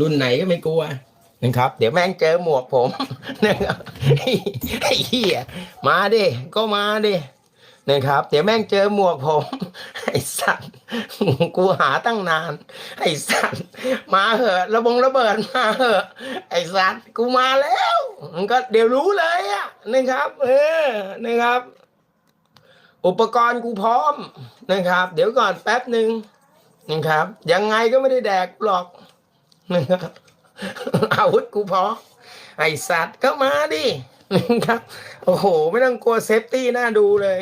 รุ่นไหนก็ไม่กลัวนะครับ เดี๋ยวแม่งเจอหมวกผมนะครับไอ้เหี้ยมาดิก็มาดินะครับ เดี๋ยวแม่งเจอหมวกผม ไอ้สัตว์กูหาตั้งนาน ไอ้สัตว์มาเหอะระบงระเบิดมาเหอะ ไอ้สัตว์กูมาแล้วมันก็เดี๋ยวรู้เลยอะนะครับ เออนะครับ อุปกรณ์กูพร้อมนะครับ เดี๋ยวก่อนแป๊บหนึ่งนะครับ ยังไงก็ไม่ได้แดกหรอก นะครับอาวุธกูพอไอสัตว์ก็มาดินะครับ โอ้โห ไม่ต้องกลัวเซฟตี้น่าดูเลย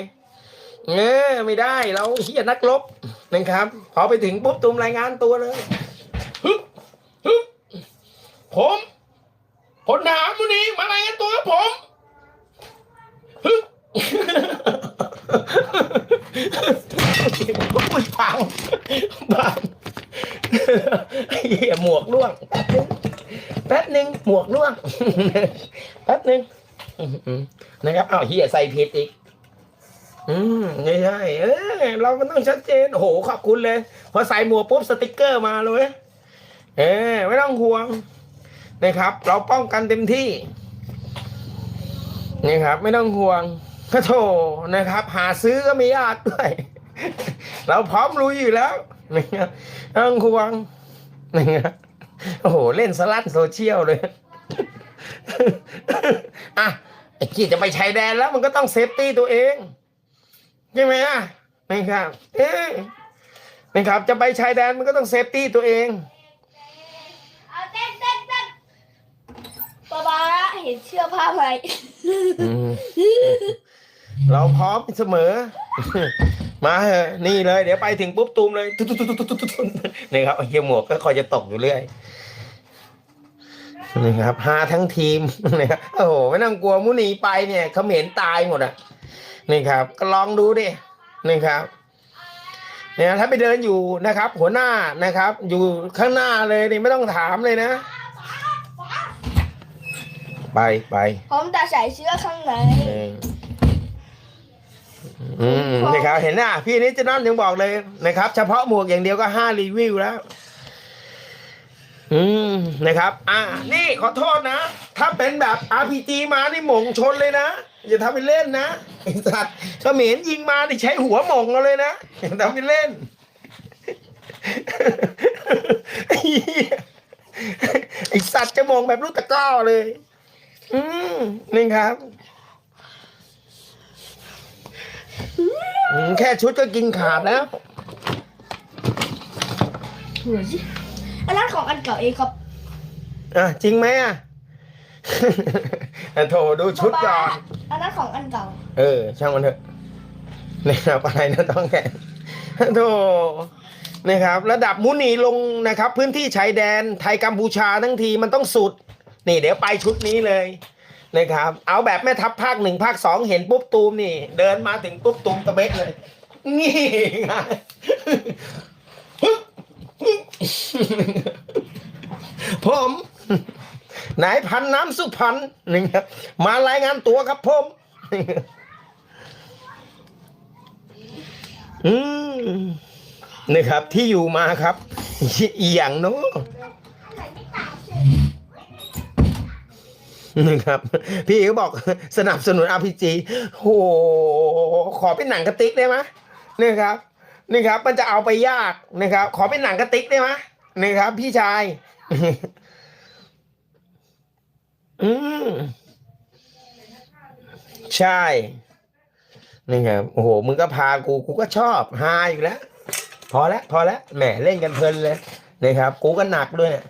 เออไม่ได้เราเฮียนักรบนะครับ พอไปถึงปุ๊บตูมรายงานตัวเลยฮึฮึผมพลทหารมุนีมารายงานตัวครับผมฮึอุ้ยพังพัง หมวกร่วง แป๊บนึงหมวกร่วง แป๊บนึงอืมนะครับอ้าวเฮียใส่ผิดอีก อืมไม่ใช่เออเราก็ต้องชัดเจนโอ้โหขอบคุณเลยพอใส่หมวกปุ๊บสติกเกอร์มาเลย เออไม่ต้องห่วงนะครับ เราป้องกันเต็มที่นี่ครับ ไม่ต้องห่วงพระโถนะครับ หาซื้อก็ไม่ยากด้วย เราพร้อมลุยอยู่แล้วนะครับไม่ต้องห่วง นะครับโอ้โห เล่นสลัดโซเชียลเลย อะไอ้ที่จะไปชายแดนแล้วมันก็ต้องเซฟตี้ตัวเอง ใช่ไหมอะนะครับเอ๊ะนะครับ จะไปชายแดนมันก็ต้องเซฟตี้ตัวเองเอาเต้นเต้นเต้นป๊าป๊าเห็นเสื้อผ้าไหมอืม เราพร้อมเสมอ มาเถอะนี่เลย เดี๋ยวไปถึงปุ๊บตูมเลยตุ๊ดตุ๊ดตุ๊ดตุ๊ดตุ๊ดตุ๊ดนี่ครับเฮียหมวกก็คอยจะตกอยู่เรื่อยนี่ครับหาทั้งทีมนะครับโอ้โหไม่ต้องกลัวมุนีไปเนี่ยเขาเห็นตายหมดอะนี่ครับ ก็ลองดูดินี่ครับเนี่ยถ้าไปเดินอยู่นะครับ หัวหน้านะครับ อยู่ข้างหน้าเลยนี่ไม่ต้องถามเลยนะ ไปไปผมแต่ใส่เสื้อข้างใน อออืมนะครับเห็นน่ะพี่นิจนอนยังบอกเลยนะครับ เฉพาะหมวกอย่างเดียวก็ห้ารีวิวแล้ว อืมนะครับ อ่านี่ขอโทษนะ ถ้าเป็นแบบ RPG มานี่หม่งชนเลยนะ อย่าทำเป็นเล่นนะไอ้สัตว์เขมรยิงมานี่ใช้หัวหม่งเอาเลยนะอย่าทำเป็นเล่นไอ้เหี้ยไอ้สัตว์จะมองแบบลูกตะกร้อเลย อืมนี่ครับ อืม แค่ชุดก็กินขาดแล้วหัวสิอันนั้นของอันเก่าเองครับอะจริงไหมอะอะ โถดูชุดก่อน อันนั้นของอันเก่า เออ ช่างมันเถอะนะครับอะไรนะต้องแกโธ่นะครับ ระดับมุนีลงนะครับ พื้นที่ชายแดนไทยกัมพูชาทั้งทีมันต้องสุด นี่เดี๋ยวไปชุดนี้เลย นะครับ เอาแบบแม่ทัพภาคหนึ่งภาคสองเห็นปุ๊บตูมนี่ เดินมาถึงปุ๊บตูมตะเบ็ดเลย นี่ไงผมนายพันน้ำสุพรรณนี่ครับมารายงานตัวครับผมอืมนะครับที่อยู่มาครับ อีหยังเนาะ นะครับ พี่เขาบอกสนับสนุน RPG โหขอเป็นหนังกระติกได้ไหมนี่ครับนี่ครับ มันจะเอาไปยากนะครับ ขอเป็นหนังกระติกได้ไหมนี่ครับ พี่ชาย อืมใช่นี่ไงโอ้โหมึงก็พากูกูก็ชอบฮาอยู่แล้ว พอแล้วพอแล้วแหมเล่นกันเพลินเลยนะครับ กูก็หนักด้วยเนี่ย